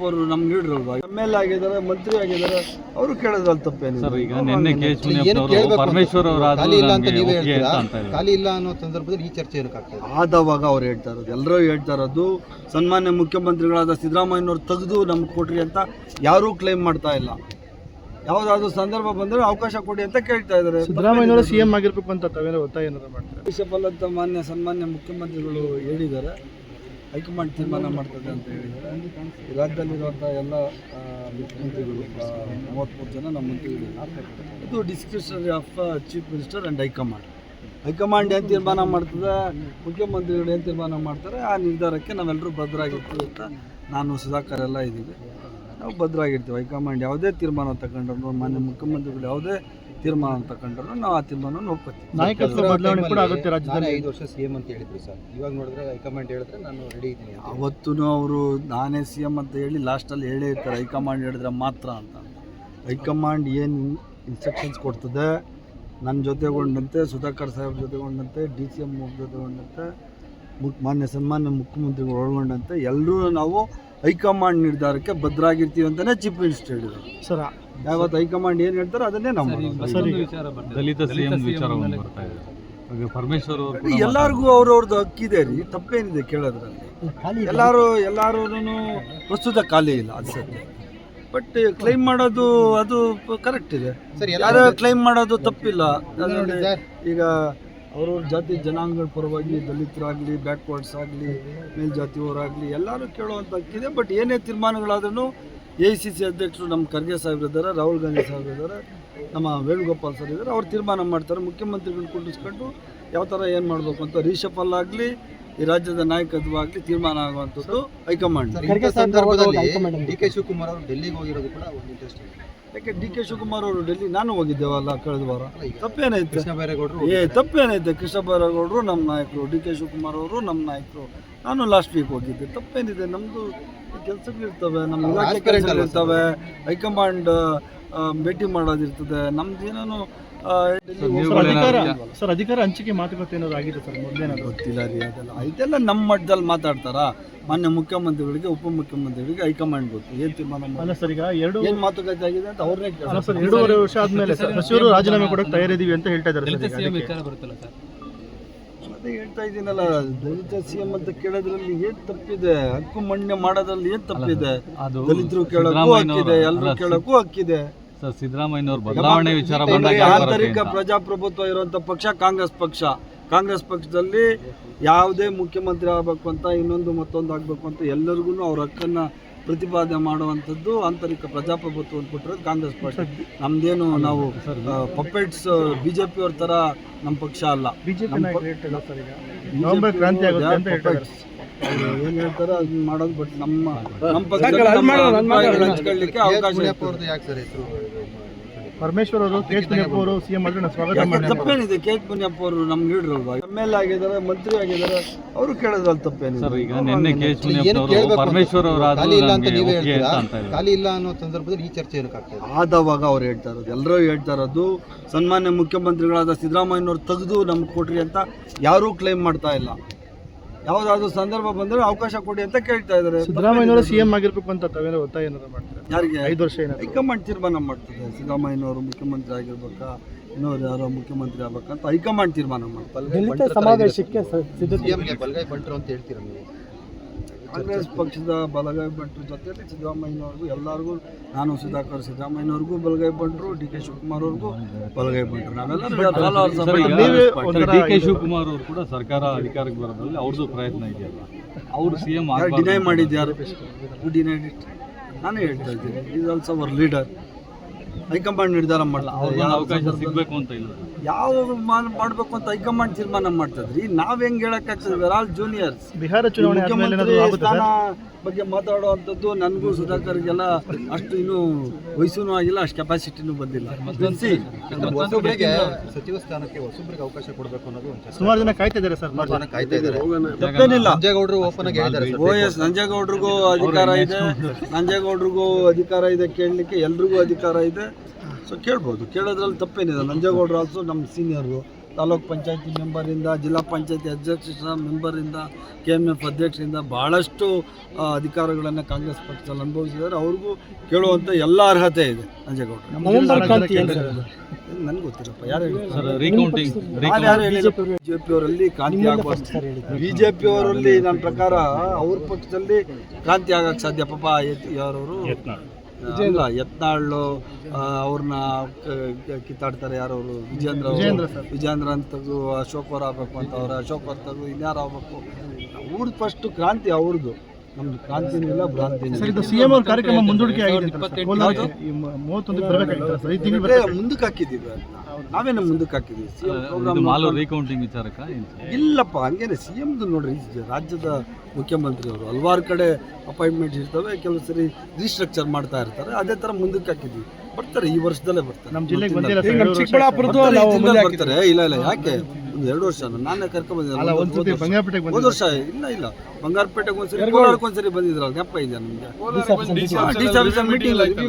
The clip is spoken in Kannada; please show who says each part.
Speaker 1: ಅವರು ನಮ್ಗೆ ಲೀಡ್ರು ಎಂ ಎಲ್ ಆಗಿದ್ದಾರೆ ಮಂತ್ರಿ ಆಗಿದ್ದಾರೆ ಅವರು ಕೇಳೋದ್ರಲ್ಲಿ ತಪ್ಪೇನು
Speaker 2: ಸರ್ ಈಗ ನಿನ್ನೆ ಕೆ ಎಚ್
Speaker 3: ಏನು
Speaker 2: ಅವರು
Speaker 3: ಕೇಳ್ಬೇಕು
Speaker 2: ಪರಮೇಶ್ವರ್ ಅವರು
Speaker 3: ಖಾಲಿ ಇಲ್ಲ ಅಂತ ನೀವೇ ಹೇಳ್ತೀರಾ?
Speaker 2: ಅಂತ ಅಂತ ಇದ್ದಾರೆ.
Speaker 3: ಖಾಲಿ ಇಲ್ಲ ಅನ್ನೋ ಸಂದರ್ಭದಲ್ಲಿ ಈ ಚರ್ಚೆ ಏನಕ್ಕೆ ಆಗ್ತಾ ಇದೆ
Speaker 1: ಆದವಾಗ ಅವ್ರು ಹೇಳ್ತಾ ಇರೋದು. ಎಲ್ಲರೂ ಹೇಳ್ತಾ ಇರೋದು ಸನ್ಮಾನ್ಯ ಮುಖ್ಯಮಂತ್ರಿಗಳಾದ ಸಿದ್ದರಾಮಯ್ಯನವ್ರು ತೆಗೆದು ನಮ್ಗೆ ಕೊಡ್ರಿ ಅಂತ ಯಾರೂ ಕ್ಲೈಮ್ ಮಾಡ್ತಾ ಇಲ್ಲ. ಯಾವ್ದಾದ್ರು ಸಂದರ್ಭ ಬಂದರೆ ಅವಕಾಶ ಕೊಡಿ ಅಂತ ಕೇಳ್ತಾ ಇದ್ದಾರೆ.
Speaker 4: ಸಿದ್ದರಾಮಯ್ಯನವರು ಸಿಎಂ ಆಗಿರ್ಬೇಕು ಅಂತ ತಾವೇನೋ ಒತ್ತಾಯ ಏನಾದ್ರು ಮಾಡ್ತಾರೆ?
Speaker 1: ಅಂತ ಮಾನ್ಯ ಸನ್ಮಾನ್ಯ ಮುಖ್ಯಮಂತ್ರಿಗಳು ಹೇಳಿದ್ದಾರೆ. ಹೈಕಮಾಂಡ್ ತೀರ್ಮಾನ ಮಾಡ್ತದೆ ಅಂತ ಹೇಳಿದರೆ ರಾಜ್ಯದಲ್ಲಿರುವಂಥ ಎಲ್ಲ ಮುಖ್ಯಮಂತ್ರಿಗಳು ಮೂವತ್ತ್ಮೂರು ಜನ ನಮ್ಮ ಮಂತ್ರಿಗಳು. ಇದು discretionary of chief minister and high command. High command ಏನು ತೀರ್ಮಾನ ಮಾಡ್ತದೆ? ಮುಖ್ಯಮಂತ್ರಿಗಳು ಏನು ತೀರ್ಮಾನ ಮಾಡ್ತಾರೆ? ಆ ನಿರ್ಧಾರಕ್ಕೆ ನಾವೆಲ್ಲರೂ ಭದ್ರಾಗಿರ್ತೀವಿ ಅಂತ ನಾನು ಸುಧಾಕರ್ ಎಲ್ಲ ಇದ್ದೀವಿ. ನಾವು ಭದ್ರಾಗಿರ್ತೀವಿ. ಹೈಕಮಾಂಡ್ ಯಾವುದೇ ತೀರ್ಮಾನ ತಗೊಂಡ್ರು, ಮಾನ್ಯ ಮುಖ್ಯಮಂತ್ರಿಗಳು ಯಾವುದೇ ತೀರ್ಮಾನ ತಗೊಂಡ್ರು ನಾವು ಆ ತೀರ್ಮಾನವನ್ನು ಒಪ್ಕೋತೀವಿ
Speaker 4: ನಾಯಕತ್ವ ಬದಲಾವಣೆ ಕೂಡ ಆಗುತ್ತೆ ರಾಜ್ಯದಲ್ಲಿ.
Speaker 3: ಐದು ವರ್ಷ ಸಿ ಸಿಎಂ ಅಂತ ಹೇಳಿದ್ರು ಸರ್. ಇವಾಗ ನೋಡಿದ್ರೆ ಹೈಕಮಾಂಡ್ ಹೇಳಿದ್ರೆ ನಾನು ರೆಡಿ ಇದ್ದೀನಿ ಅಂತ
Speaker 1: ಅವತ್ತೂ ಅವರು ನಾನೇ ಸಿ ಎಂ ಅಂತ ಹೇಳಿ ಲಾಸ್ಟಲ್ಲಿ ಹೇಳೇ ಇರ್ತಾರೆ ಹೈಕಮಾಂಡ್ ಹೇಳಿದ್ರೆ ಮಾತ್ರ ಅಂತ. ಹೈಕಮಾಂಡ್ ಏನು ಇನ್ಸ್ಟ್ರಕ್ಷನ್ಸ್ ಕೊಡ್ತದೆ? ನನ್ನ ಜೊತೆಗೊಂಡಂತೆ ಸುಧಾಕರ್ ಸಾಹೇಬ್ ಜೊತೆಗೊಂಡಂತೆ ಡಿ ಸಿ ಎಂ ಜೊತೆಗೊಂಡಂತೆ ಮಾನ್ಯ ಸನ್ಮಾನ್ಯ ಮುಖ್ಯಮಂತ್ರಿಗಳು ಒಳಗೊಂಡಂತೆ ಎಲ್ಲರೂ ನಾವು ಹೈಕಮಾಂಡ್ ನಿರ್ಧಾರಕ್ಕೆ ಭದ್ರಾಗಿರ್ತೀವಿ ಅಂತಲೇ ಚೀಫ್ ಮಿನಿಸ್ಟರ್ ಹೇಳಿದರು.
Speaker 4: ಸರ್
Speaker 1: ಯಾವತ್ತು ಹೈಕಮಾಂಡ್ ಏನು ಹೇಳ್ತಾರೆ ಅದನ್ನೇ ನಮ್ಮ ಮಾಡೋದು.
Speaker 4: ಸರಿ.
Speaker 2: ದಲಿತ ಸಿಎಂ ವಿಚಾರ ಒಂದು ಬರ್ತಾ ಇದೆ. ಪರಮೇಶ್ವರ್ ಕೂಡ
Speaker 1: ಎಲ್ಲರಿಗೂ ಅವ್ರವ್ರದ್ದು ಹಕ್ಕಿದೆ ರೀ ತಪ್ಪೇನಿದೆ ಕೇಳೋದ್ರಲ್ಲಿ. ಎಲ್ಲರೂ ಎಲ್ಲಾರು ಪ್ರಸ್ತುತ ಖಾಲಿ ಇಲ್ಲ ಅದು ಸತ್ಯ. ಬಟ್ ಕ್ಲೈಮ್ ಮಾಡೋದು ಅದು ಕರೆಕ್ಟ್ ಇದೆ.
Speaker 3: ಸರ್
Speaker 1: ಯಾರು ಕ್ಲೈಮ್ ಮಾಡೋದು ತಪ್ಪಿಲ್ಲ. ಈಗ ಅವ್ರವ್ರ ಜಾತಿ ಜನಾಂಗಗಳ ಪರವಾಗಿ ದಲಿತರಾಗಲಿ ಬ್ಯಾಕ್ವರ್ಡ್ಸ್ ಆಗಲಿ ಮೇಲ್ಜಾತಿಯವರಾಗಲಿ ಎಲ್ಲರೂ ಕೇಳುವಂಥ ಹಕ್ಕಿದೆ. ಬಟ್ ಏನೇ ತೀರ್ಮಾನಗಳಾದ್ರೂ ಎ ಸಿ ಸಿ ಅಧ್ಯಕ್ಷರು ನಮ್ಮ ಖರ್ಗೆ ಸಾಹೇಬ್ರು ಇದ್ದಾರೆ ರಾಹುಲ್ ಗಾಂಧಿ ಸಾಹೇಬ್ರು ಇದ್ದಾರೆ ನಮ್ಮ ವೇಣುಗೋಪಾಲ್ ಸರ್ ಇದ್ದಾರೆ. ಅವ್ರು ತೀರ್ಮಾನ ಮಾಡ್ತಾರೆ. ಮುಖ್ಯಮಂತ್ರಿಗಳನ್ನ ಕುಂಡಿಸ್ಕೊಂಡು ಯಾವ ಥರ ಏನು ಮಾಡಬೇಕು ಅಂತ ರೀಶಫಲ್ ಆಗಲಿ ಈ ರಾಜ್ಯದ ನಾಯಕತ್ವ ಆಗಲಿ ತೀರ್ಮಾನ ಆಗುವಂಥದ್ದು ಹೈಕಮಾಂಡ್.
Speaker 3: ಸಂದರ್ಭದಲ್ಲಿ ಡಿ ಕೆ ಶಿವಕುಮಾರ್ ಅವರು ಡೆಲ್ಲಿಗೆ ಹೋಗಿರೋದು ಕೂಡ ಒಂದು ಇಂಟ್ರೆಸ್ಟ್
Speaker 1: ಯಾಕೆ ಡಿ ಕೆ ಶಿವಕುಮಾರ್ ಅವರು ಡೆಲ್ಲಿ ನಾನು ಹೋಗಿದ್ದೇವಲ್ಲ ಕಳೆದ ವಾರ. ತಪ್ಪೇನೈತೆ?
Speaker 3: ಕೃಷ್ಣ ಬೈರೇಗೌಡರು
Speaker 1: ಏ ತಪ್ಪೇನೈತೆ? ಕೃಷ್ಣ ಬೈರೇಗೌಡರು ನಮ್ಮ ನಾಯಕರು ಡಿ ಕೆ ಶಿವಕುಮಾರ್ ಅವರು ನಮ್ಮ ನಾಯಕರು. ನಾನು ಲಾಸ್ಟ್ ವೀಕ್ ಹೋಗಿದ್ದೆ. ತಪ್ಪೇನಿದೆ? ನಮ್ಮದು ಕೆಲಸಗಳಿರ್ತವೆ ನಮ್ಮ ಇಲಾಖೆ ಕೆಲಸಗಳಿರ್ತವೆ ಹೈಕಮಾಂಡ್ ಭೇಟಿ ಮಾಡೋದಿರ್ತದೆ ನಮ್ದು ಏನೇನು
Speaker 4: ಸರ್ ಅಧಿಕಾರ ಸರ್ ಅಧಿಕಾರ ಹಂಚಿಕೆ ಮಾತುಕತೆ ಏನಾದ್ರು ಆಗಿದೆ ಸರ್ ಮೊದಲೇನಾದ್ರು
Speaker 1: ಗೊತ್ತಿಲ್ಲ ರೀ ಅದೆಲ್ಲ. ಇದೆಲ್ಲ ನಮ್ಮ ಮಟ್ಟದಲ್ಲಿ ಮಾತಾಡ್ತಾರಾ? ಮಾನ್ಯ ಮುಖ್ಯಮಂತ್ರಿಗಳಿಗೆ ಉಪಮುಖ್ಯಮಂತ್ರಿಗಳಿಗೆ ಹೈಕಮಾಂಡ್ ಗೊತ್ತು. ಏನು ತೀರ್ಮಾನ
Speaker 4: ಅಲ್ಲ ಸರ್ ಈಗ ಎರಡು
Speaker 1: ಏನು ಮಾತುಕತೆ ಆಗಿದೆ ಅಂತ ಅವ್ರನ್ನೇ
Speaker 4: ಸರ್
Speaker 1: ಕೇಳಿ
Speaker 4: ಎರಡೂವರೆ ವರ್ಷ ಆದಮೇಲೆ ಸರ್ ಸಚಿವರು ರಾಜೀನಾಮೆ ಕೊಡಕ್ಕೆ ತಯಾರಿದೀವಿ ಅಂತ ಹೇಳ್ತಾ ಇದ್ದಾರೆ ಸರ್ ಬರುತ್ತಲ್ಲ ಅದಕ್ಕೆ.
Speaker 1: ಅದೇ ಹೇಳ್ತಾ ಇದ್ದೀನಲ್ಲ ದಲಿತ ಸಿಎಂ ಅಂತ ಕೇಳೋದ್ರಲ್ಲಿ ಏನ್ ತಪ್ಪಿದೆ? ಹಕ್ಕು ಮಣ್ಯ ಮಾಡೋದ್ರಲ್ಲಿ ಏನ್ ತಪ್ಪಿದೆ?
Speaker 2: ಅದು
Speaker 1: ದಲಿತರು ಕೇಳಕ್ಕೂ ಹಕ್ಕಿದೆ ಎಲ್ಲರೂ ಕೇಳಕ್ಕೂ ಹಕ್ಕಿದೆ
Speaker 2: ಸರ್ ಸಿದ್ದರಾಮಯ್ಯನವ್ರ ಬದಲಾವಣೆ ವಿಚಾರ ಬಂದಾಗ
Speaker 1: ಆಂತರಿಕ? ಪ್ರಜಾಪ್ರಭುತ್ವ ಇರುವಂತ ಪಕ್ಷ ಕಾಂಗ್ರೆಸ್ ಪಕ್ಷ. ಕಾಂಗ್ರೆಸ್ ಪಕ್ಷದಲ್ಲಿ ಯಾವುದೇ ಮುಖ್ಯಮಂತ್ರಿ ಆಗಬೇಕು ಅಂತ ಇನ್ನೊಂದು ಮತ್ತೊಂದು ಆಗಬೇಕು ಅಂತ ಎಲ್ಲರಿಗೂ ಅವ್ರ ಹಕ್ಕನ್ನ ಪ್ರತಿಪಾದನೆ ಮಾಡುವಂಥದ್ದು ಆಂತರಿಕ ಪ್ರಜಾಪ್ರಭುತ್ವ ಕೊಟ್ಟಿರೋದು ಕಾಂಗ್ರೆಸ್ ಪಕ್ಷ ನಮ್ದೇನು ನಾವು ಪಪ್ಪೆಟ್ಸ್ ಬಿಜೆಪಿ ಅವ್ರ ಥರ ನಮ್ಮ ಪಕ್ಷ ಅಲ್ಲ.
Speaker 4: ಬಿಜೆಪಿ
Speaker 1: ನಮ್ಮ
Speaker 4: ನಾಯಕರು ಸರ್ ಈಗ. ನವೆಂಬರ್ ಕ್ರಾಂತಿ ಆಗುತ್ತೆ ಅಂತ ಹೇಳ್ತಾರೆ
Speaker 1: ಏನ್ ಹೇಳ್ತಾರೆ ಅದನ್ನ ಮಾಡೋದು ಬಟ್ ನಮ್ಮ ನಮ್ಮ ಅಭಿಪ್ರಾಯಗಳನ್ನ ಹಂಚ್ಕೊಳ್ಳಿಕ್ಕೆ ಅವಕಾಶ
Speaker 3: ಮುನಿಯಪ್ಪ
Speaker 1: ಇರ್ತದೆ.
Speaker 3: ಅವ್ರದ್ದು ಯಾಕೆ ಸರ್ ಹೆಸರು
Speaker 4: ಪರಮೇಶ್ವರ್ ಅವರು ಕೆ ಎಚ್ ಮುನಿಯಪ್ಪ ಅವರು ಸಿಎಂ ಆದ್ರೆ ಸ್ವಾಗತ
Speaker 1: ತಪ್ಪೇನಿದೆ? ಕೆ ಎಚ್ ಮುನಿಯಪ್ಪ ಅವರು ನಮ್ಮ ಲೀಡರ್ ಅಲ್ವಾ ಎಂ ಎಲ್ ಆಗಿದ್ದಾರೆ ಮಂತ್ರಿ ಆಗಿದ್ದಾರೆ ಅವರು ಕೇಳೋದ್ರಲ್ಲಿ ತಪ್ಪೇನಿದೆ.
Speaker 2: ಸರ್ ಈಗ ನಿನ್ನೆ ಕೆ ಎಚ್ ಮುನಿಯಪ್ಪ ಅವರು ಪರಮೇಶ್ವರ್ ಅವರು
Speaker 3: ಖಾಲಿ ಇಲ್ಲ ಅಂತ ನೀವೇ ಹೇಳ್ತೀರಾ. ಖಾಲಿ ಇಲ್ಲ ಅನ್ನೋ ಸಂದರ್ಭದಲ್ಲಿ ಈ ಚರ್ಚೆ ಇರೋಕ್ಕಾಗ್ತದೆ
Speaker 1: ಆದವಾಗ ಅವ್ರು ಹೇಳ್ತಾ ಇರೋದು ಎಲ್ಲರೂ ಹೇಳ್ತಾ ಇರೋದು ಸನ್ಮಾನ್ಯ ಮುಖ್ಯಮಂತ್ರಿಗಳಾದ ಸಿದ್ದರಾಮಯ್ಯನವ್ರು ತೆಗೆದು ನಮ್ಗೆ ಕೊಡ್ರಿ ಅಂತ ಯಾರೂ ಕ್ಲೈಮ್ ಮಾಡ್ತಾ ಇಲ್ಲ. ಯಾವುದಾದ್ರೂ ಸಂದರ್ಭ ಬಂದ್ರೆ ಅವಕಾಶ ಕೊಡಿ ಅಂತ ಕೇಳ್ತಾ ಇದ್ದಾರೆ.
Speaker 4: ಸಿದ್ದರಾಮಯ್ಯನವರು ಸಿಎಂ ಆಗಿರ್ಬೇಕು ಅಂತ ತಾವೇನೋ ಒತ್ತಾಯ ಏನಾದ್ರು ಮಾಡ್ತಾರೆ?
Speaker 1: ಯಾರಿಗೆ?
Speaker 4: ಐದು ವರ್ಷ ಏನಾದ್ರು?
Speaker 1: ಹೈಕಮಾಂಡ್ ತೀರ್ಮಾನ ಮಾಡ್ತದೆ. ಸಿದ್ದರಾಮಯ್ಯನವರು ಮುಖ್ಯಮಂತ್ರಿ ಆಗಿರ್ಬೇಕಾ ಇನ್ನೊಂದು ಯಾರೋ ಮುಖ್ಯಮಂತ್ರಿ ಆಗ್ಬೇಕಂತ ಹೈಕಮಾಂಡ್ ತೀರ್ಮಾನ ಮಾಡ್ತಾರೆ.
Speaker 4: ಸಮಾವೇಶಕ್ಕೆ
Speaker 3: ಸಿಎಂಗೆ ಬಲಗೈ ಬಂಟರು ಅಂತ ಹೇಳ್ತೀರಾ ನೀವು?
Speaker 1: ಕಾಂಗ್ರೆಸ್ ಪಕ್ಷದ ಬಲಗೈ ಭಟ್ರ ಜೊತೆಲಿ ಸಿದ್ದರಾಮಯ್ಯನವ್ರಿಗೂ ಎಲ್ಲರಿಗೂ ನಾನು ಸುಧಾಕರ್ ಸಿದ್ದರಾಮಯ್ಯನವ್ರಿಗೂ ಬಲಗೈ ಭಟ್ರು ಡಿ ಕೆ ಶಿವಕುಮಾರ್ ಅವ್ರಿಗೂ ಬಲಗೈ ಭಟ್ರು.
Speaker 4: ನಾವೆಲ್ಲ
Speaker 2: ಡಿ ಕೆ ಶಿವಕುಮಾರ್ ಅವರು ಕೂಡ ಸರ್ಕಾರ ಅಧಿಕಾರಕ್ಕೆ ಬರೋದ್ರಲ್ಲಿ ಅವ್ರದ್ದು ಪ್ರಯತ್ನ ಇದೆಯಲ್ಲ. ಅವರು ಸಿ
Speaker 1: ಎಂ ಡಿನೈ ಮಾಡಿದ್ಯಾರು? ಡಿನೈ ನಾನೇ ಹೇಳ್ತಾ ಇದ್ದೀನಿ. Is also our leader high command ನಿರ್ಧಾರ ಮಾಡ್ತಾರೆ
Speaker 2: ಅವಕಾಶ ಸಿಗಬೇಕು ಅಂತ ಇಲ್ಲ.
Speaker 1: ಯಾವ ಮಾಡಬೇಕು ಮಾಡ್ಬೇಕು ಅಂತ ಹೈಕಮಾಂಡ್ ತೀರ್ಮಾನ ಮಾಡ್ತದ್ರಿ. ನಾವ್ ಹೆಂಗ್ ಹೇಳಕ್ಕಾಗ್ತದೆ? ಆಲ್ ಜೂನಿಯರ್ಸ್
Speaker 4: ಬಿಹಾರ ಚುನಾವಣೆ
Speaker 1: ಸ್ಥಾನ ಬಗ್ಗೆ ಮಾತಾಡುವಂಥದ್ದು ನನಗೂ ಸುಧಾಕರ್ಗೆಲ್ಲ ಅಷ್ಟು ಇನ್ನೂ ವಯಸ್ಸೂ ಆಗಿಲ್ಲ ಅಷ್ಟು ಕೆಪಾಸಿಟಿನೂ ಬಂದಿಲ್ಲ.
Speaker 3: ಹೊಸಬ್ರಿಗೆ ಸಚಿವ ಸ್ಥಾನಕ್ಕೆ ಹೊಸಬ್ರಿಗೆ ಅವಕಾಶ ಕೊಡಬೇಕು ಅನ್ನೋದು
Speaker 4: ಸುಮಾರು ಜನ ಕಾಯ್ತಾ ಇದ್ದಾರೆ ಸರ್
Speaker 3: ಸುಮಾರು ಜನ ಕಾಯ್ತಾ ಇದ್ದಾರೆ.
Speaker 1: ತಪ್ಪೇನಿಲ್ಲ.
Speaker 3: ಸಂಜೇಗೌಡರು ಓಪನ್ ಆಗಿ ಹೇಳಿದ್ದಾರೆ ಸರ್.
Speaker 1: ಓ ಎಸ್ ನಂಜೇಗೌಡ್ರಿಗೂ ಅಧಿಕಾರ ಇದೆ. ನಂಜೇಗೌಡ್ರಿಗೂ ಅಧಿಕಾರ ಇದೆ ಕೇಳಲಿಕ್ಕೆ ಎಲ್ರಿಗೂ ಅಧಿಕಾರ ಇದೆ. ಸೊ ಕೇಳ್ಬೋದು. ಕೇಳೋದ್ರಲ್ಲಿ ತಪ್ಪೇನಿದೆ. ನಂಜೇಗೌಡರು ಆಲ್ಸೋ ನಮ್ಮ ಸೀನಿಯರು ತಾಲೂಕ್ ಪಂಚಾಯತಿ ಮೆಂಬರಿಂದ ಜಿಲ್ಲಾ ಪಂಚಾಯತಿ ಅಧ್ಯಕ್ಷ ಮೆಂಬರಿಂದ ಕೆ ಎಂ ಎಫ್ ಅಧ್ಯಕ್ಷರಿಂದ ಭಾಳಷ್ಟು ಅಧಿಕಾರಗಳನ್ನು ಕಾಂಗ್ರೆಸ್ ಪಕ್ಷದಲ್ಲಿ ಅನುಭವಿಸಿದ್ದಾರೆ. ಅವ್ರಿಗೂ ಕೇಳುವಂಥ ಎಲ್ಲ ಅರ್ಹತೆ ಇದೆ ನಂಜೇಗೌಡರು. ನನಗೆ ಗೊತ್ತಿರಪ್ಪ ಯಾರು ಹೇಳಿದ್ರು?
Speaker 2: ಸರ್ ರೀಕೌಂಟಿಂಗ್
Speaker 1: ನಾನು ಯಾರು ಹೇಳಿಲ್ಲ ಬಿಜೆಪಿ ಅವರಲ್ಲಿ ಕ್ರಾಂತಿ ಬಿಜೆಪಿ ಅವರಲ್ಲಿ ನನ್ನ ಪ್ರಕಾರ ಅವ್ರ ಪಕ್ಷದಲ್ಲಿ ಕ್ರಾಂತಿ ಆಗಕ್ಕೆ ಸಾಧ್ಯ. ಪಾಪ ಯಾರವರು ಇಲ್ಲ ಯತ್ನಾಳು ಅವ್ರನ್ನ ಕಿತ್ತಾಡ್ತಾರೆ ಯಾರವರು ವಿಜೇಂದ್ರ ಅವರು. ವಿಜೇಂದ್ರ ಅಂತ ತೆಗ್ದು ಅಶೋಕ್ ಅವ್ರು ಆಗ್ಬೇಕು ಅಂತ ಅವ್ರು. ಅಶೋಕ್ ಅವ್ರು ತೆಗ್ದು ಇನ್ಯಾರು ಆಗ್ಬೇಕು? ಅವ್ರದ್ದು ಫಸ್ಟ್ ಕ್ರಾಂತಿ ಅವ್ರದ್ದು ನಮ್ದು ಕ್ರಾಂತಿನೂ ಇಲ್ಲ ಭ್ರಾಂತಿನೂ ಇಲ್ಲ.
Speaker 4: ಸಿಎಂ ಅವ್ರ ಕಾರ್ಯಕ್ರಮ ಮುಂದೂಡಿಕೆ ಆಗಿದೆ
Speaker 1: ಮುಂದಕ್ಕೆ ಹಾಕಿದ್ದೀವಿ ನಾವೇನು ಮುಂದಕ್ಕೆ ಹಾಕಿದ್ದೀವಿ? ಸಿ ಎಂ ಪ್ರೋಗ್ರಾಮ್
Speaker 2: ರೀಕೌಂಟಿಂಗ್ ವಿಚಾರಕ್ಕ?
Speaker 1: ಇಲ್ಲಪ್ಪ ಹಂಗೇನೆ. ಸಿ ಎಮ್ದು ನೋಡ್ರಿ ರಾಜ್ಯದ ಮುಖ್ಯಮಂತ್ರಿ ಅವರು ಹಲವಾರು ಕಡೆ ಅಪಾಯಿಂಟ್ಮೆಂಟ್ ಇರ್ತವೆ ಕೆಲವು ಸರಿ ರೀಸ್ಟ್ರಕ್ಚರ್ ಮಾಡ್ತಾ ಇರ್ತಾರೆ ಅದೇ ಥರ ಮುಂದಕ್ಕೆ ಹಾಕಿದ್ವಿ ಬರ್ತಾರೆ ಈ ವರ್ಷದಲ್ಲೇ ಬರ್ತಾರೆ
Speaker 4: ನಮ್ಮ ಜಿಲ್ಲೆಗೆ ಬಂದಿಲ್ಲ
Speaker 1: ಬರ್ತಾರೆ, ಇಲ್ಲ ಇಲ್ಲ ಯಾಕೆ ಒಂದು ಎರಡು ವರ್ಷ ನಾನೇ ಕರ್ಕೊಂಡ್
Speaker 4: ಅಲ್ಲ
Speaker 1: ಬಂದಿದ್ದೆ ಒಂದು ವರ್ಷ ಇಲ್ಲ ಇಲ್ಲ ಬಂಗಾರಪೇಟೆಗೆ ಒಂದ್ಸರಿ ಕೋಲಾರಕ್ಕೆ ಒಂದ್ಸರಿ ಬಂದಿದ್ರಲ್ಲ ನೆಪ ಇದೆ ನಮಗೆ ಡಿ ಸಿ ಆಫೀಸರ್ ಮೀಟಿಂಗ್